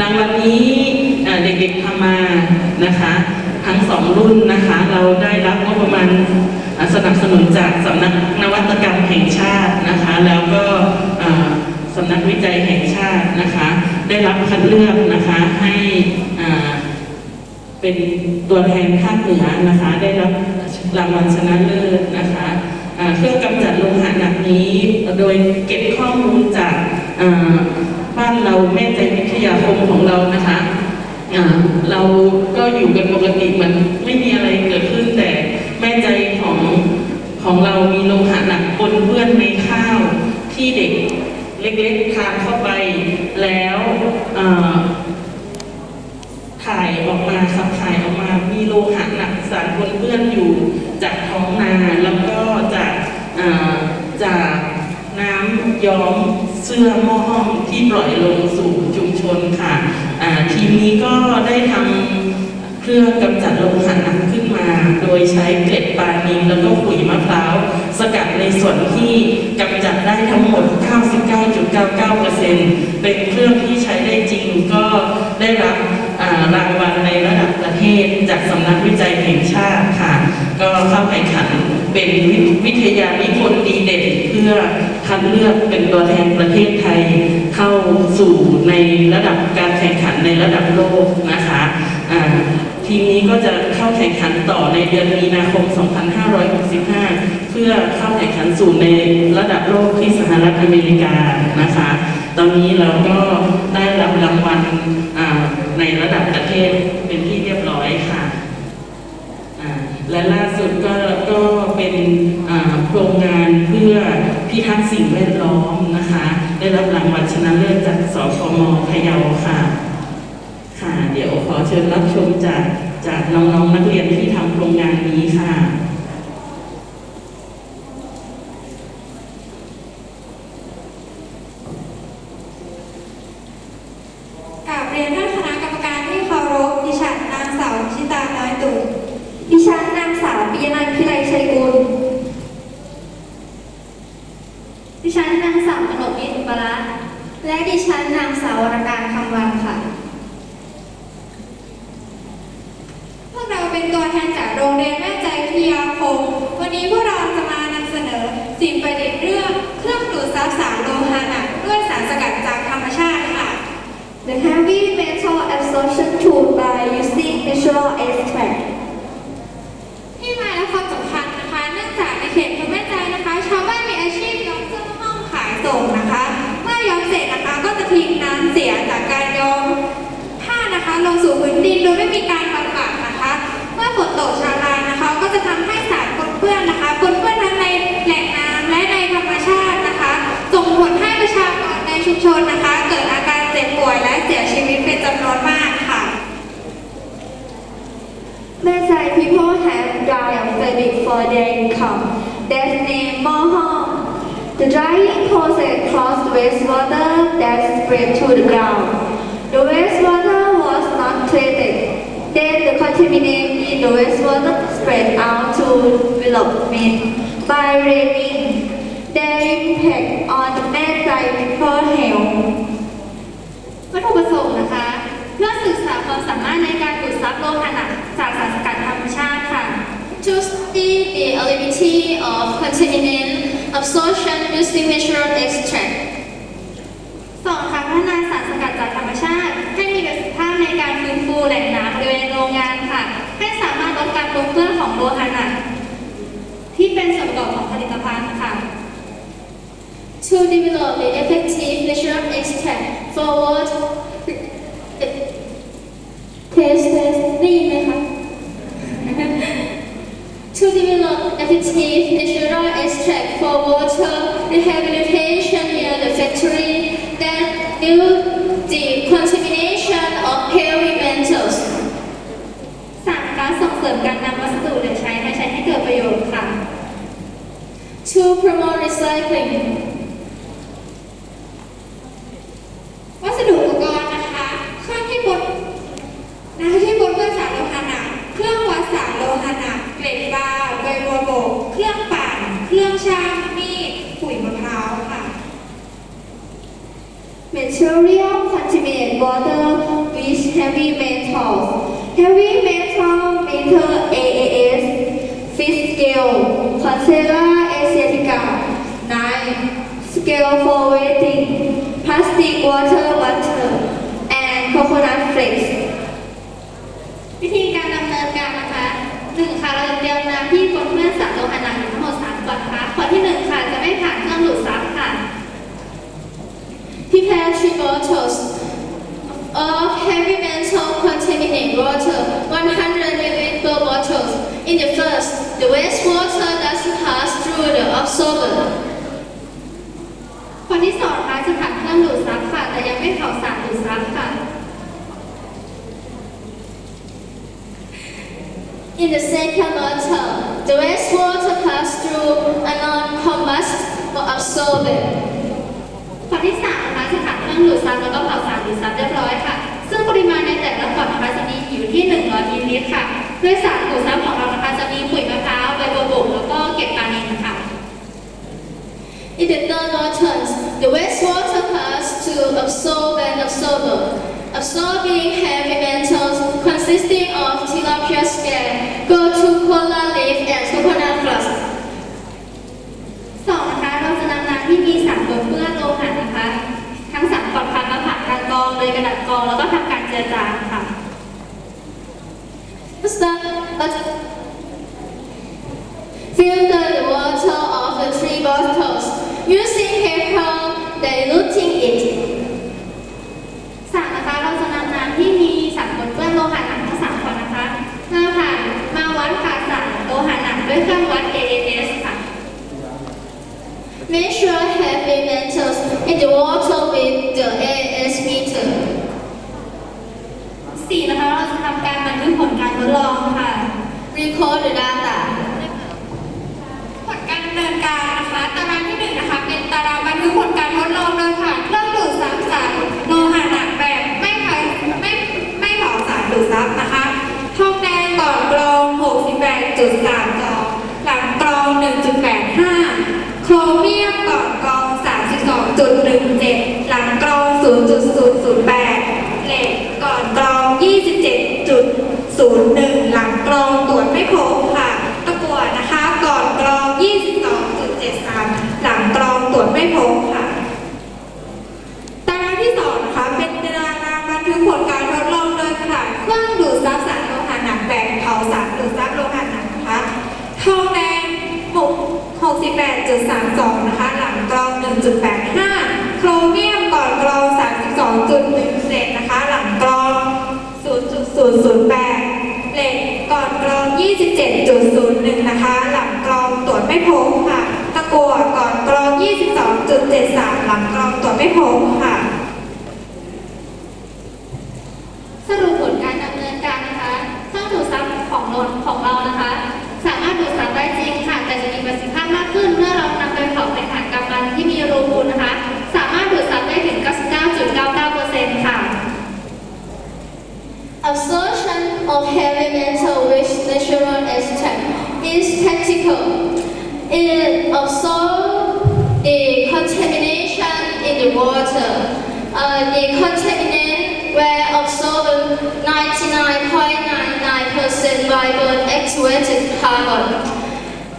รางวัลนี้เด็กๆทำมานะคะทั้งสองรุ่นนะคะ เราได้รับงบประมาณสนับสนุนจากสำนักนวัตกรรมแห่งชาตินะคะ แล้วก็สำนักวิจัยแห่งชาตินะคะ ได้รับคัดเลือกนะคะให้เป็นตัวแทนภาคเหนือนะคะ ได้รับรางวัลชนะเลิศนะคะเครื่องกำจัดโลหะหนักนี้ โดยเก็บข้อมูลจากบ้านเราแม่ใจ ทยาคมของเรานะคะเราก็อยู่กันปกติเหมือนไม่มีอะไรเกิดขึ้นแต่แม่ใจของของเรามีโลหะหนักปนเปื้อนในข้าวที่เด็กเล็กๆทานเข้าไปแล้วถ่ายออกมาขับถ่ายออกมา มีโลหะหนักสารปนเปื้อนอยู่จากท้องนาแล้วก็จากจากน้ำย้อมเสื้อหม้อห้อมที่ปล่อยลงสู่ชุม ชนค่ะทีมนี้ก็ได้ทำเครื่องกำจัดโลหะหนักขึ้นมา โดยใช้เกล็ดปลานิลแล้วก็ขุยมะพร้าว สกัดในส่วนที่กำจัดได้ทั้งหมด 99.99%เป็นเครื่องที่ใช้ได้จริงก็ได้รับรางวัลในระดับประเทศ จากสำนักวิจัยแห่งชาติค่ะ ก็เข้าแข่งขันเป็นวิทยานิพนธ์ พื่อคัดเลือกเป็นตัวแทนประเทศไทยเข้าสู่ในระดับการแข่งขันในระดับโลกนะคะทีมนี้ก็จะเข้าแข่งขันต่อในเดือนมีนาคม 2565 เพื่อเข้าแข่งขันสู่ในระดับโลกที่สหรัฐอเมริกานะคะ ตอนนี้เราก็ได้รับรางวัลในระดับประเทศเป็นที่เรียบร้อยค่ะ และล่าสุดก็ก็เป็นอ่าโครงงานเพื่อพิ ทักษ์สิ่งแวดล้อมนะคะ ได้รับรางวัลชนะเลิศจากสพมพะเยาค่ะ ค่ะ เดี๋ยวขอเชิญรับชมจากจากน้องๆนักเรียนที่ทำโครงงานนี้ค่ะ กราบเรียนท่านคณะกรรมการที่เคารพดิฉันนางสาวชิตาน้อยตุ่น ดิฉันนางสาวปิยนันท์พิไลชัยกุล ดิฉันนางสาวกนกมิตรอุปรัตน์และ ดิฉันนางสาววรการคำวันค่ะ พวกเราเป็นตัวแทนจากโรงเรียนแม่ใจวิยาคม วันนี้พวกเราจะมานำเสนอสิ่งประดิษฐ์เรื่องเครื่องดูดซับสารโลหะหนักด้วยสารสกัดจากธรรมชาติค่ะ The heavy metal absorption tool by using natural extract ยไม่มีการบำบัดนะคะ เมื่อฝนตกชาลานะคะ ก็จะทำให้สารปนเปื้อนนะคะปนเปื้อนทั้งในแหล่งน้ำและในธรรมชาตินะคะ ส่งผลให้ประชากรในชุมชนนะคะ เกิดอาการเจ็บป่วยและเสียชีวิตเป็นจำนวนมากค่ะ Metal people have died of famine for their income. That's name mohom. The drying process caused wastewater that spread to the ground. The wastewater was not treated. Then the contaminant in the wastewater spread out to development by raining. Their impact on the metal people health. วัตถุประสงค์นะคะ เพื่อศึกษาความสามารถในการดูดซับโลหะหนักจากสารสกัดธรรมชาติค่ะ To study the ability of contaminant absorption using natural extract เป็นส่วนประกอบของผลิตภัณฑ์ค่ะ To develop the effective natural extract for water Test test ได้ยินไหมคะ To develop effective natural extract for water rehabilitation near the factory that due the contamination of heavy metals สามการส่งเสริมการนำวัส To promote recycling 9 Scale for waiting, Plastic water butter and coconut flakes วิธีการดำเนินการนะคะหนึ่งค่ะเราจะเตรียมน้ำที่ปนเปื้อนสารโลหะหนักทั้งหมดสามขวดนะคะขวดที่หนึ่งค่ะจะไม่ผ่านเครื่องดูดซับค่ะ Prepare three bottles of heavy metal containing water 100 ml per bottles. In the first, the wastewater doesn't pass through the absorber. ขวดที่สองนะคะจะผ่านเครื่องดูดซับค่ะ แต่ยังไม่เผาสารดูดซับค่ะ In the second bottle, the wastewater pass through a non-combustible absorber. ขวดที่สามนะคะจะผ่านเครื่องดูดซับแล้วก็เผาสารดูดซับเรียบร้อยค่ะ ซึ่งปริมาณในแต่ละขวดนะคะจะมีอยู่ที่ 100มิลลิลิตรค่ะ ด้วยสารดูดซับของเรานะคะจะมีขุยมะพร้าวใบบัวบกแล้วก็เก็บปานินค่ะ In the third bottle, the wastewater pass to absorbent absorber, absorbing heavy metals consisting of tilapia scale, go to cola leaf and coconut flush. สองนะคะเราจะนำน้ำที่มีสารปนเปื้อนโลหะนะคะทั้งสามขวดค่ะมาผ่านการกรองโดยกระดาษกรองแล้วก็ทำการเจือจางค่ะ Start, filter the water of the three using paper diluting it สามนะคะเราจะนำน้ำที่มีสารปนเปื้อนโลหะหนักทั้งสามขวดนะคะมาผ่านมาวัดค่าสารโลหะหนักด้วยเครื่องวัด AAS ค่ะ Measure heavy metals in the water with the AS meter. สี่นะคะเราจะทำการบันทึกผลการทดลองค่ะ Record the data. ผลการดำเนินการางที่หนึ่งนะคะ เป็นตารางบันทึกผลการทดลองโดยผ่านเครื่องดูดซับสารโลหะหนักแบบไม่เผาไม่ไม่เผาสารดูดซับนะคะทองแดงก่อนกรอง 68.3กองหลังกรอง 1.85 โครเมียมก่อนกรอง 32.17 หลังกรอง 0.008 เหล็กก่อนกรอง 27.01 0.85 โครเมียมก่อนกรอง 32.17 นะคะ หลังกรอง 0.008 เหล็กก่อนกรอง 27.01 นะคะ หลังกรองตรวจไม่พบค่ะ ตะกั่วก่อนกรอง 22.73 หลังกรองตรวจไม่พบค่ะ 99.99% by burn activated carbon.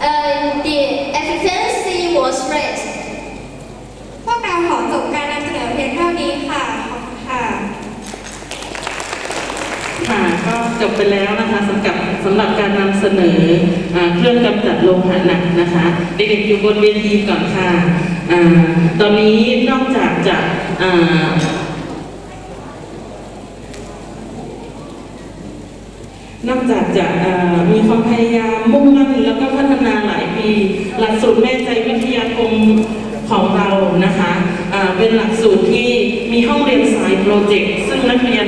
Uh, the efficiency was great. พวกเราขอจบการนำเสนอเพียงเท่านี้ค่ะ ขอบคุณค่ะ ค่ะก็จบไปแล้วนะคะสำหรับสำหรับการนำเสนออ่าเครื่องกำจัดโลหะหนักนะคะเด็กๆอยู่บนเวทีก่อนค่ะอาตอนนี้นอกจากจะอ่านอกจากจะเอ่อมี ความพยายามมุ่งมั่นแล้วก็พัฒนาหลายปี หลักสูตรแม่ใจวิทยาคมของเรานะคะเป็นหลักสูตรที่มีห้องเรียนสายโปรเจกต์ซึ่งนักเรียน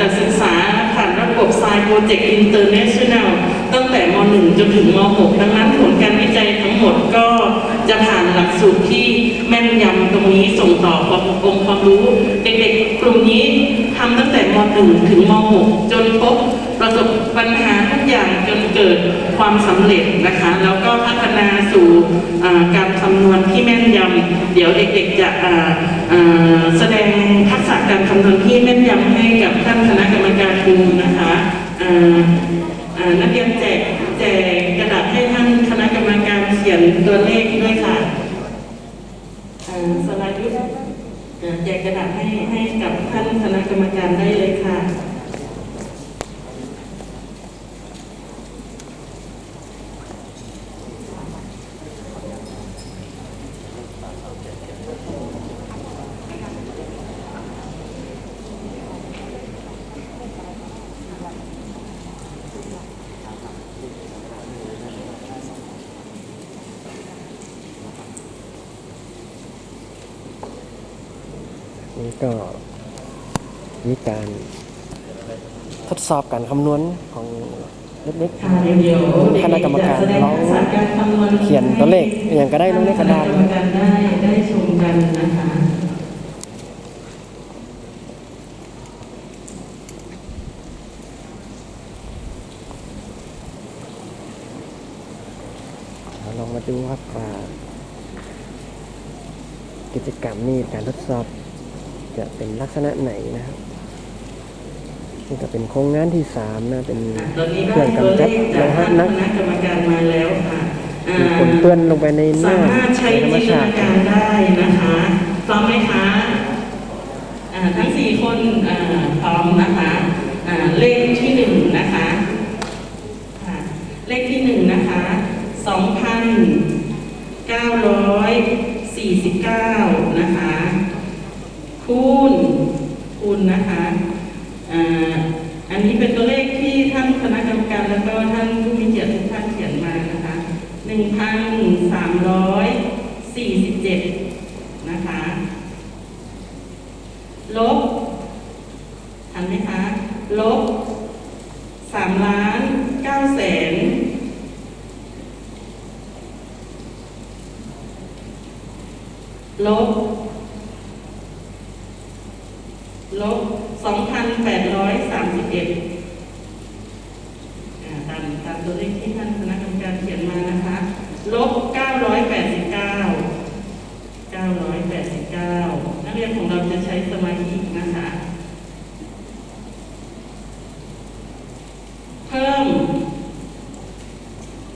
จะศึกษาผ่านระบบสายโปรเจกต์อินเตอร์เนชั่นแนลตั้งแต่ม .1 จนถึงม .6 ดังนั้นผลการวิจัยทั้งหมดก็จะผ่านหลักสูตรที่แม่นยำตรงนี้ส่งต่อความองค์ความรู้ เด็กๆกลุ่มนี้ทำตั้งแต่ม .1 ถึงม .6 จนพบ ประสบปัญหาทุกอย่างจนเกิดผ ความสำเร็จนะคะ แล้วก็พัฒนาสู่การคำนวณที่แม่นยำเดี๋ยวเด็กๆจะแสดงทักษะการคำนวณที่แม่นยำให้กับท่านคณะกรรมการดูนะคะนักเรียนแจกแจกกระดาษให้ท่านคณะกรรมการเขียนตัวเลขด้วยค่ะอ่าสไลด์ด้วยแจกกระดาษให้ให้กับท่านคณะกรรมการได้เลยค่ะ นี่ก็ มีการทดสอบการคำนวณของเล็กค่ะเดี๋ยวคณะกรรมการแสดงเขียนตัวเลขอย่างก็ได้ลงในกระดาษคณะกรรมการได้ได้ชมกันนะคะลองมาดูครับว่ากิจกรรมนี้การทดสอบ จะเป็นลักษณะไหนนะครับนี่ก็เป็นโครงงานที่สามนะเป็นตอนนี้เคได้รื่องตัวเลกำจัดขโลจากหะท่านนักคณะกรรมการมาแล้วค่ะอ่ามีผลเปื้อนลงไปในหสาน้ามารถใช้ธรรมจินตชานาติการได้นะคะพร้อมไหมคะอ่าทั้งสี่คนอ่าพร้อมนะคะอ่าเลขที่หนึ่งนะคะค่ะเลขที่หนึ่งนะคะสองพันเก้าร้อยสี่สิบเก้านะคะ คูณคูณนะคะอันนี้เป็นตัวเลขที่ท่านคณะกรรมการแล้วก็ท่านผู้มีเกียรติทุกท่านเขียนมานะคะหนึ่งพันสามร้อยสี่สิบเจ็ดนะคะ ลบทันไหมคะ ลบสามล้านเก้าแสนลบ ลบ 2,831อ่าตามตามตัวเลขที่ท่านคณะกรรมการเขียนมานะคะ ลบ 989 989 นักเรียนของเราจะใช้สมาธินะคะ เพิ่ม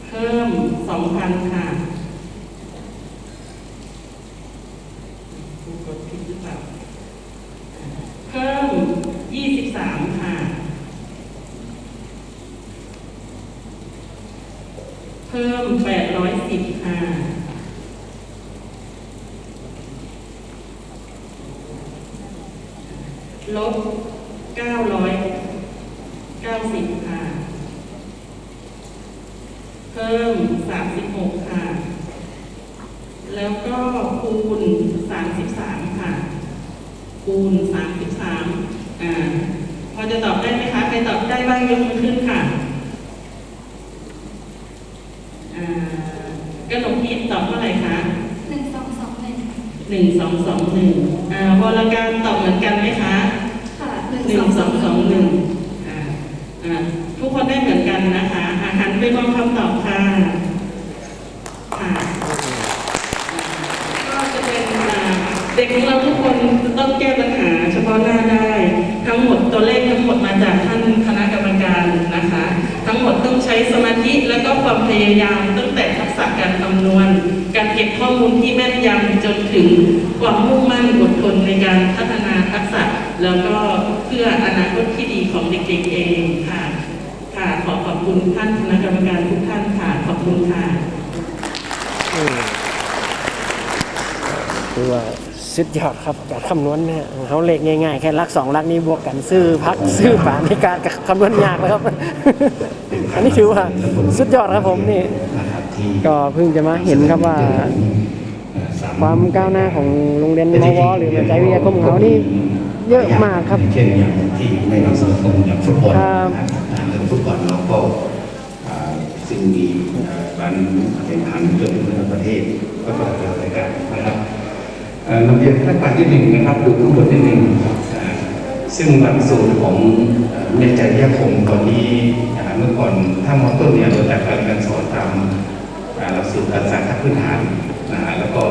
เพิ่ม 2,000 ค่ะกดผิดหรือเปล่า เพิ่ม 23 ค่ะ เพิ่ม 810 ค่ะ ลบ 990 ค่ะ เพิ่ม 36 ค่ะ แล้วก็คูณ 33 ค่ะ คูณ 33 อ่า พอจะตอบได้ไหมคะ ใครตอบได้บ้างยกมือขึ้นค่ะอ่ากระหนกพิษตอบเท่าไหร่คะหนึ่งสองสองหนึ่งหนึ่งสองสองหนึ่งอ่าวรการตอบเหมือนกันไหมคะ ค่ะหนึ่ง หนึ่ ส ง อง ส ส อ อง ง สองหนึ่งอ่าอ่าทุกคนได้เหมือนกันนะคะอาหันไปมองคำตอบค่ะ ค่ะ ก็จะเป็นอ่าเด็กของเราทุกคนจะต้องแก้ปัญหาเฉพาะหน้าได้ ทั้งหมดตัวเลขทั้งหมดมาจากท่านคณะกรรมการนะคะ ทั้งหมดต้องใช้สมาธิและก็ความพ ยายามตั้งแต่ทักษะการคำนวณ การเก็บข้อมูลที่แม่นยำจนถึงความมุ่งมั่นอดทนในการพัฒนาทักษะ แล้วก็เพื่ออนาคตที่ดีของเด็กๆเองค่ะค่ะขอขอบคุณท่านคณะกรรมการทุกท่านค่ะขอบคุณค่ะอืมคือว่า สุดยอดครับการคำนวณเนี่ยเขาเลขง่ายๆ แค่ลักสองลักนี้บวกกันซื้อพักซื้อฝาในการคำนวณยากนะครับ อันนี้ถือว่าสุดยอดครับผมนี่ ก็เพิ่งจะมาเห็นครับว่า ความก้าวหน้าของโรงเรียนมวหรือมหาวิทยาลัยวิทยาคมของเขานี่เยอะมากครับเช่นอย่างที่ในนามสมาคมอย่างฟุตบอลครับอ่าเรื่องฟุตบอลเราก็ซึ่งมีการแข่งขันจนถึงระดับประเทศก็จะเกิดรายการนะครับ นำเรียนขั้นตอนที่หนึ่งนะครับดูข้างบนที่หนึ่งซึ่งหลักสูตรของเอ่อเนตรจริยคมตอนนี้เมื่อก่อนถ้ามอต้นเนี่ยเราจัดการเรียนการสอนตามหลักสูตรการศึกษาขั้นพื้นฐานนะฮะแล้วก็